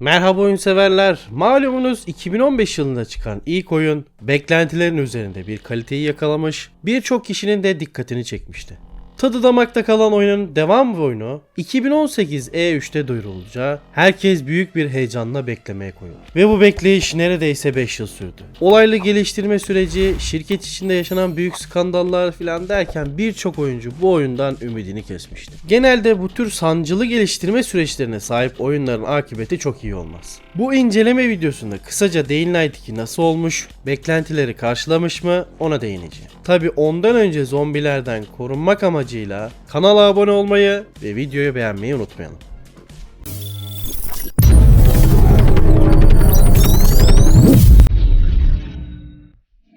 Merhaba oyun severler. Malumunuz 2015 yılında çıkan ilk oyun beklentilerin üzerinde bir kaliteyi yakalamış, birçok kişinin de dikkatini çekmişti. Tadı damakta kalan oyunun devam oyunu 2018 E3'te duyurulacağı herkes büyük bir heyecanla beklemeye koyuldu. Ve bu bekleyiş neredeyse 5 yıl sürdü. Olaylı geliştirme süreci, şirket içinde yaşanan büyük skandallar filan derken birçok oyuncu bu oyundan ümidini kesmişti. Genelde bu tür sancılı geliştirme süreçlerine sahip oyunların akıbeti çok iyi olmaz. Bu inceleme videosunda kısaca Dying Light 2 nasıl olmuş, beklentileri karşılamış mı ona değineceğim. Tabi ondan önce zombilerden korunmak amacıyla kanala abone olmayı ve videoyu beğenmeyi unutmayalım.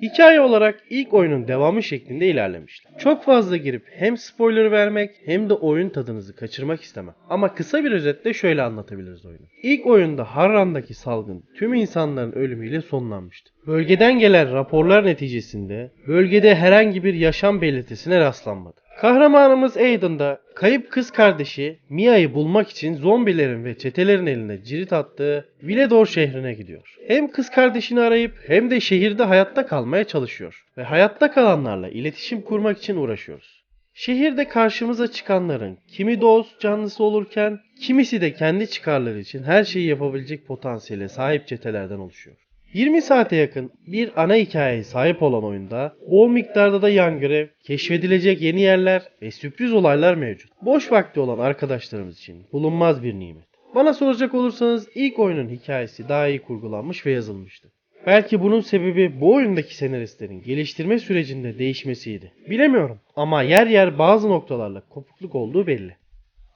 Hikaye olarak ilk oyunun devamı şeklinde ilerlemişler. Çok fazla girip hem spoiler vermek hem de oyun tadınızı kaçırmak istemem. Ama kısa bir özetle şöyle anlatabiliriz oyunu. İlk oyunda Harran'daki salgın tüm insanların ölümüyle sonlanmıştı. Bölgeden gelen raporlar neticesinde bölgede herhangi bir yaşam belirtisine rastlanmadı. Kahramanımız Aiden da kayıp kız kardeşi Mia'yı bulmak için zombilerin ve çetelerin eline cirit attığı Villedor şehrine gidiyor. Hem kız kardeşini arayıp hem de şehirde hayatta kalmaya çalışıyor. Ve hayatta kalanlarla iletişim kurmak için uğraşıyoruz. Şehirde karşımıza çıkanların kimi dost canlısı olurken kimisi de kendi çıkarları için her şeyi yapabilecek potansiyele sahip çetelerden oluşuyor. 20 saate yakın bir ana hikayeye sahip olan oyunda bol miktarda da yan görev, keşfedilecek yeni yerler ve sürpriz olaylar mevcut. Boş vakti olan arkadaşlarımız için bulunmaz bir nimet. Bana soracak olursanız ilk oyunun hikayesi daha iyi kurgulanmış ve yazılmıştı. Belki bunun sebebi bu oyundaki senaristlerin geliştirme sürecinde değişmesiydi. Bilemiyorum ama yer yer bazı noktalarla kopukluk olduğu belli.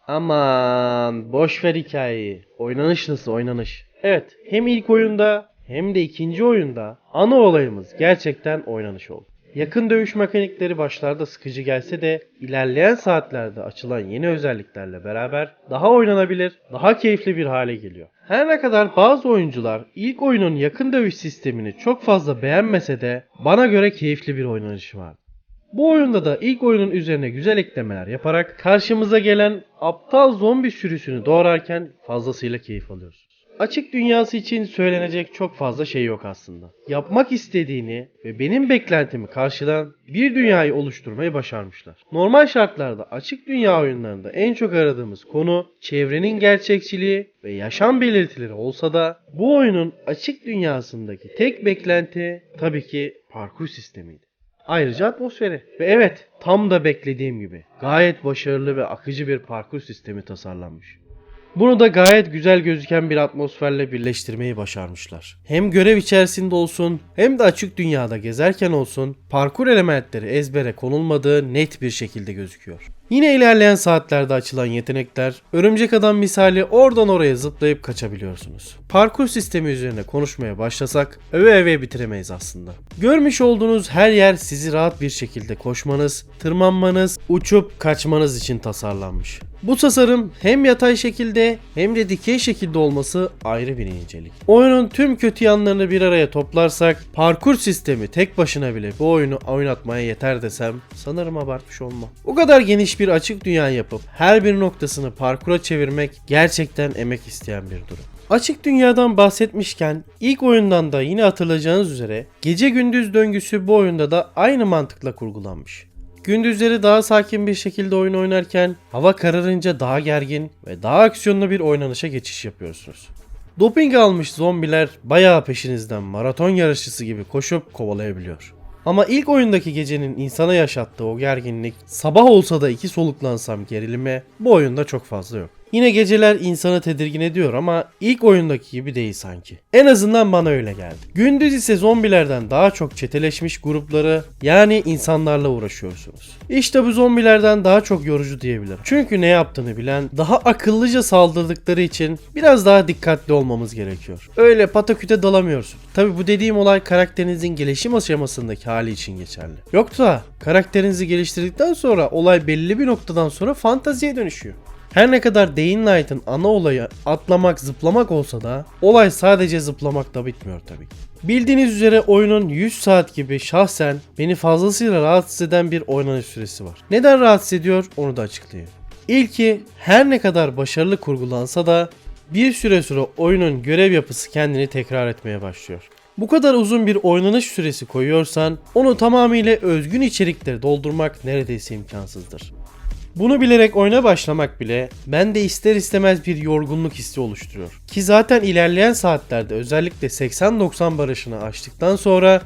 Aman boş ver hikayeyi. Oynanış nasıl oynanış? Evet hem ilk oyunda hem de ikinci oyunda ana olayımız gerçekten oynanış oldu. Yakın dövüş mekanikleri başlarda sıkıcı gelse de ilerleyen saatlerde açılan yeni özelliklerle beraber daha oynanabilir, daha keyifli bir hale geliyor. Her ne kadar bazı oyuncular ilk oyunun yakın dövüş sistemini çok fazla beğenmese de bana göre keyifli bir oynanışı vardı. Bu oyunda da ilk oyunun üzerine güzel eklemeler yaparak karşımıza gelen aptal zombi sürüsünü doğrarken fazlasıyla keyif alıyorsunuz. Açık dünyası için söylenecek çok fazla şey yok aslında. Yapmak istediğini ve benim beklentimi karşılayan bir dünyayı oluşturmayı başarmışlar. Normal şartlarda açık dünya oyunlarında en çok aradığımız konu çevrenin gerçekçiliği ve yaşam belirtileri olsa da bu oyunun açık dünyasındaki tek beklenti tabii ki parkur sistemiydi. Ayrıca atmosferi. Ve evet tam da beklediğim gibi gayet başarılı ve akıcı bir parkur sistemi tasarlanmış. Bunu da gayet güzel gözüken bir atmosferle birleştirmeyi başarmışlar. Hem görev içerisinde olsun hem de açık dünyada gezerken olsun parkur elementleri ezbere konulmadığı net bir şekilde gözüküyor. Yine ilerleyen saatlerde açılan yetenekler, örümcek adam misali oradan oraya zıplayıp kaçabiliyorsunuz. Parkur sistemi üzerine konuşmaya başlasak öve öve bitiremeyiz aslında. Görmüş olduğunuz her yer sizi rahat bir şekilde koşmanız, tırmanmanız, uçup kaçmanız için tasarlanmış. Bu tasarım hem yatay şekilde hem de dikey şekilde olması ayrı bir incelik. Oyunun tüm kötü yanlarını bir araya toplarsak parkur sistemi tek başına bile bu oyunu oynatmaya yeter desem sanırım abartmış olmam. O kadar geniş bir açık dünya yapıp her bir noktasını parkura çevirmek gerçekten emek isteyen bir durum. Açık dünyadan bahsetmişken ilk oyundan da yine hatırlayacağınız üzere gece gündüz döngüsü bu oyunda da aynı mantıkla kurgulanmış. Gündüzleri daha sakin bir şekilde oyun oynarken hava kararınca daha gergin ve daha aksiyonlu bir oynanışa geçiş yapıyorsunuz. Doping almış zombiler bayağı peşinizden maraton yarışçısı gibi koşup kovalayabiliyor. Ama ilk oyundaki gecenin insana yaşattığı o gerginlik sabah olsa da iki soluklansam gerilime bu oyunda çok fazla yok. Yine geceler insanı tedirgin ediyor ama ilk oyundaki gibi değil sanki. En azından bana öyle geldi. Gündüz ise zombilerden daha çok çeteleşmiş grupları yani insanlarla uğraşıyorsunuz. İşte bu zombilerden daha çok yorucu diyebilirim. Çünkü ne yaptığını bilen, daha akıllıca saldırdıkları için biraz daha dikkatli olmamız gerekiyor. Öyle pataküte dalamıyorsun. Tabi bu dediğim olay karakterinizin gelişim aşamasındaki hali için geçerli. Yoksa karakterinizi geliştirdikten sonra olay belli bir noktadan sonra fantaziye dönüşüyor. Her ne kadar Dying Light'ın ana olayı atlamak zıplamak olsa da olay sadece zıplamakta bitmiyor tabii. Bildiğiniz üzere oyunun 100 saat gibi şahsen beni fazlasıyla rahatsız eden bir oynanış süresi var. Neden rahatsız ediyor onu da açıklayayım. İlki her ne kadar başarılı kurgulansa da bir süre sonra oyunun görev yapısı kendini tekrar etmeye başlıyor. Bu kadar uzun bir oynanış süresi koyuyorsan onu tamamıyla özgün içerikleri doldurmak neredeyse imkansızdır. Bunu bilerek oyuna başlamak bile bende ister istemez bir yorgunluk hissi oluşturuyor. Ki zaten ilerleyen saatlerde özellikle 80-90 barışını aştıktan sonra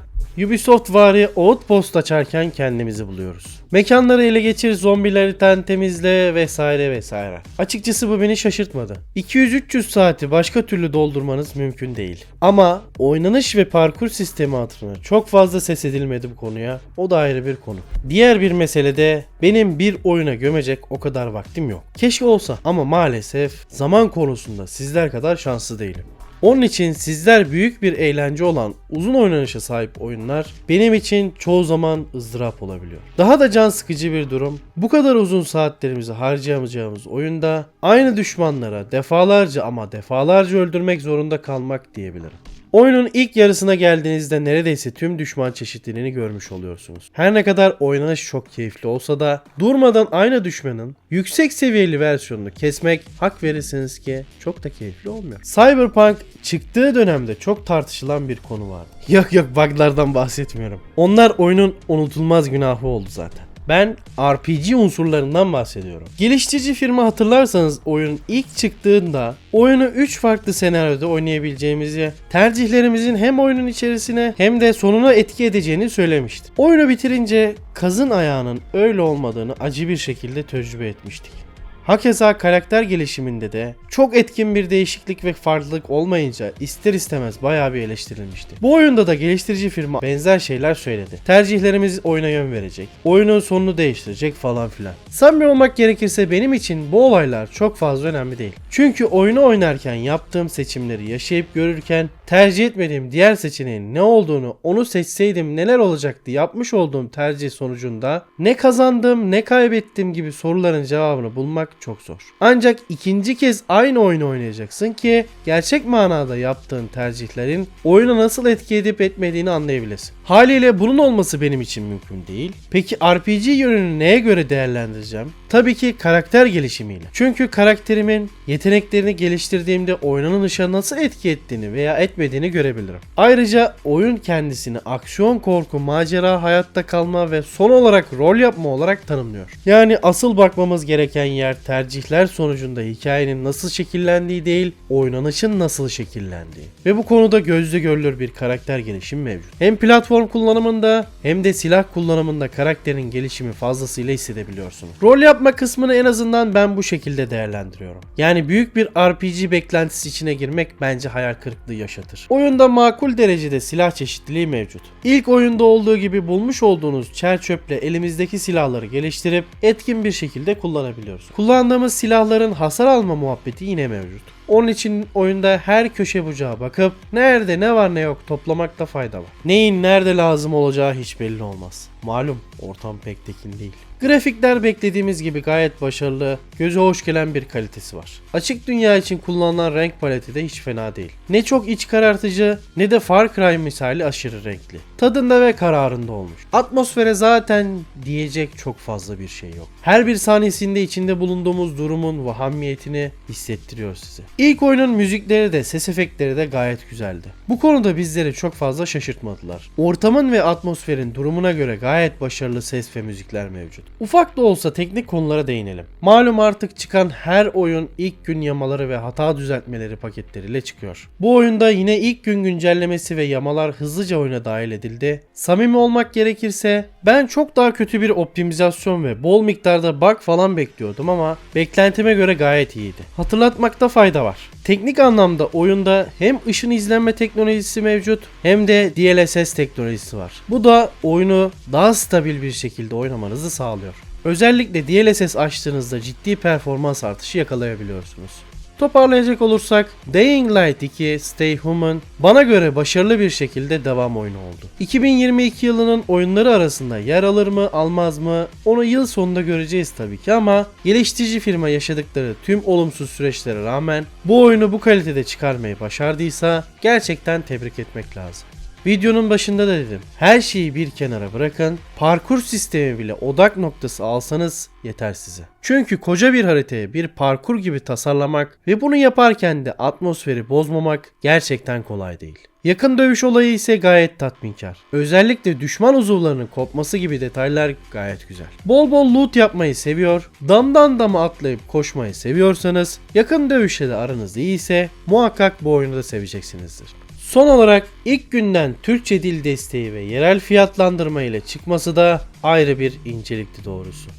Ubisoft vari Outpost açarken kendimizi buluyoruz. Mekanları ele geçir, zombileri ten temizle vesaire vesaire. Açıkçası bu beni şaşırtmadı. 200-300 saati başka türlü doldurmanız mümkün değil. Ama oynanış ve parkur sistemi hatırına çok fazla ses edilmedi bu konuya. O da ayrı bir konu. Diğer bir mesele de benim bir oyuna gömecek o kadar vaktim yok. Keşke olsa ama maalesef zaman konusunda sizler kadar şanslı değilim. Onun için sizler büyük bir eğlence olan uzun oynanışa sahip oyunlar benim için çoğu zaman ızdırap olabiliyor. Daha da can sıkıcı bir durum bu kadar uzun saatlerimizi harcayamayacağımız oyunda aynı düşmanlara defalarca ama defalarca öldürmek zorunda kalmak diyebilirim. Oyunun ilk yarısına geldiğinizde neredeyse tüm düşman çeşitliliğini görmüş oluyorsunuz. Her ne kadar oynanış çok keyifli olsa da durmadan aynı düşmanın yüksek seviyeli versiyonunu kesmek hak verirsiniz ki çok da keyifli olmuyor. Cyberpunk çıktığı dönemde çok tartışılan bir konu vardı. Yok yok buglardan bahsetmiyorum. Onlar oyunun unutulmaz günahı oldu zaten. Ben RPG unsurlarından bahsediyorum. Geliştirici firma hatırlarsanız oyun ilk çıktığında oyunu 3 farklı senaryoda oynayabileceğimizi, tercihlerimizin hem oyunun içerisine hem de sonuna etki edeceğini söylemişti. Oyunu bitirince kazın ayağının öyle olmadığını acı bir şekilde tecrübe etmiştik. Hakeza karakter gelişiminde de çok etkin bir değişiklik ve farklılık olmayınca ister istemez bayağı bir eleştirilmişti. Bu oyunda da geliştirici firma benzer şeyler söyledi. Tercihlerimiz oyuna yön verecek, oyunun sonunu değiştirecek falan filan. Samimi olmak gerekirse benim için bu olaylar çok fazla önemli değil. Çünkü oyunu oynarken yaptığım seçimleri yaşayıp görürken tercih etmediğim diğer seçeneğin ne olduğunu onu seçseydim neler olacaktı yapmış olduğum tercih sonucunda ne kazandım ne kaybettim gibi soruların cevabını bulmak çok zor. Ancak ikinci kez aynı oyunu oynayacaksın ki gerçek manada yaptığın tercihlerin oyuna nasıl etki edip etmediğini anlayabilesin. Haliyle bunun olması benim için mümkün değil. Peki RPG yönünü neye göre değerlendireceğim? Tabii ki karakter gelişimiyle. Çünkü karakterimin yeteneklerini geliştirdiğimde oynanışa nasıl etki ettiğini veya etmediğini görebilirim. Ayrıca oyun kendisini aksiyon, korku, macera, hayatta kalma ve son olarak rol yapma olarak tanımlıyor. Yani asıl bakmamız gereken yer tercihler sonucunda hikayenin nasıl şekillendiği değil, oynanışın nasıl şekillendiği. Ve bu konuda gözle görülür bir karakter gelişimi mevcut. Hem platform kullanımında hem de silah kullanımında karakterin gelişimi fazlasıyla hissedebiliyorsunuz. Rol yapma kısmını en azından ben bu şekilde değerlendiriyorum. Yani büyük bir RPG beklentisi içine girmek bence hayal kırıklığı yaşatır. Oyunda makul derecede silah çeşitliliği mevcut. İlk oyunda olduğu gibi bulmuş olduğunuz çer çöple elimizdeki silahları geliştirip etkin bir şekilde kullanabiliyoruz. Kullandığımız silahların hasar alma muhabbeti yine mevcut. Onun için oyunda her köşe bucağa bakıp nerede ne var ne yok toplamakta fayda var. Neyin nerede lazım olacağı hiç belli olmaz. Malum ortam pek tekin değil. Grafikler beklediğimiz gibi gayet başarılı, göze hoş gelen bir kalitesi var. Açık dünya için kullanılan renk paleti de hiç fena değil. Ne çok iç karartıcı ne de Far Cry misali aşırı renkli. Tadında ve kararında olmuş. Atmosfere zaten diyecek çok fazla bir şey yok. Her bir sahnesinde içinde bulunduğumuz durumun vahamiyetini hissettiriyor size. İlk oyunun müzikleri de ses efektleri de gayet güzeldi. Bu konuda bizleri çok fazla şaşırtmadılar. Ortamın ve atmosferin durumuna göre gayet başarılı ses ve müzikler mevcut. Ufak da olsa teknik konulara değinelim. Malum artık çıkan her oyun ilk gün yamaları ve hata düzeltmeleri paketleriyle çıkıyor. Bu oyunda yine ilk gün güncellemesi ve yamalar hızlıca oyuna dahil edildi. Samimi olmak gerekirse ben çok daha kötü bir optimizasyon ve bol miktarda bug falan bekliyordum ama beklentime göre gayet iyiydi. Hatırlatmakta fayda var. Teknik anlamda oyunda hem ışın izlenme teknolojisi mevcut hem de DLSS teknolojisi var. Bu da oyunu daha stabil bir şekilde oynamanızı sağlıyor. Özellikle DLSS açtığınızda ciddi performans artışı yakalayabiliyorsunuz. Toparlayacak olursak Dying Light 2 Stay Human bana göre başarılı bir şekilde devam oyunu oldu. 2022 yılının oyunları arasında yer alır mı almaz mı onu yıl sonunda göreceğiz tabii ki ama geliştirici firma yaşadıkları tüm olumsuz süreçlere rağmen bu oyunu bu kalitede çıkarmayı başardıysa gerçekten tebrik etmek lazım. Videonun başında da dedim. Her şeyi bir kenara bırakın. Parkur sistemi bile odak noktası alsanız yeter size. Çünkü koca bir haritaya bir parkur gibi tasarlamak ve bunu yaparken de atmosferi bozmamak gerçekten kolay değil. Yakın dövüş olayı ise gayet tatminkar. Özellikle düşman uzuvlarının kopması gibi detaylar gayet güzel. Bol bol loot yapmayı seviyor, damdan dama atlayıp koşmayı seviyorsanız, yakın dövüşle de aranız iyiyse muhakkak bu oyunu da seveceksinizdir. Son olarak ilk günden Türkçe dil desteği ve yerel fiyatlandırma ile çıkması da ayrı bir incelikti doğrusu.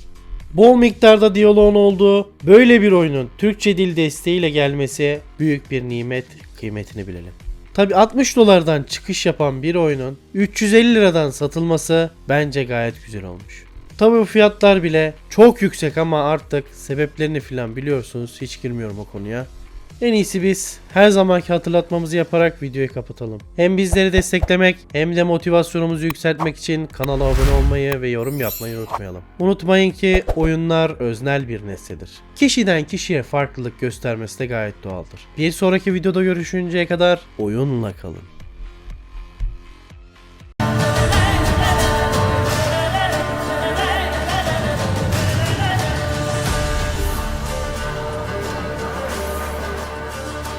Bol miktarda diyaloğun olduğu böyle bir oyunun Türkçe dil desteğiyle gelmesi büyük bir nimet kıymetini bilelim. Tabi 60 dolardan çıkış yapan bir oyunun 350 liradan satılması bence gayet güzel olmuş. Tabi bu fiyatlar bile çok yüksek ama artık sebeplerini filan biliyorsunuz hiç girmiyorum o konuya. En iyisi biz her zamanki hatırlatmamızı yaparak videoyu kapatalım. Hem bizleri desteklemek hem de motivasyonumuzu yükseltmek için kanala abone olmayı ve yorum yapmayı unutmayalım. Unutmayın ki oyunlar öznel bir nesnedir. Kişiden kişiye farklılık göstermesi de gayet doğaldır. Bir sonraki videoda görüşünceye kadar oyunla kalın.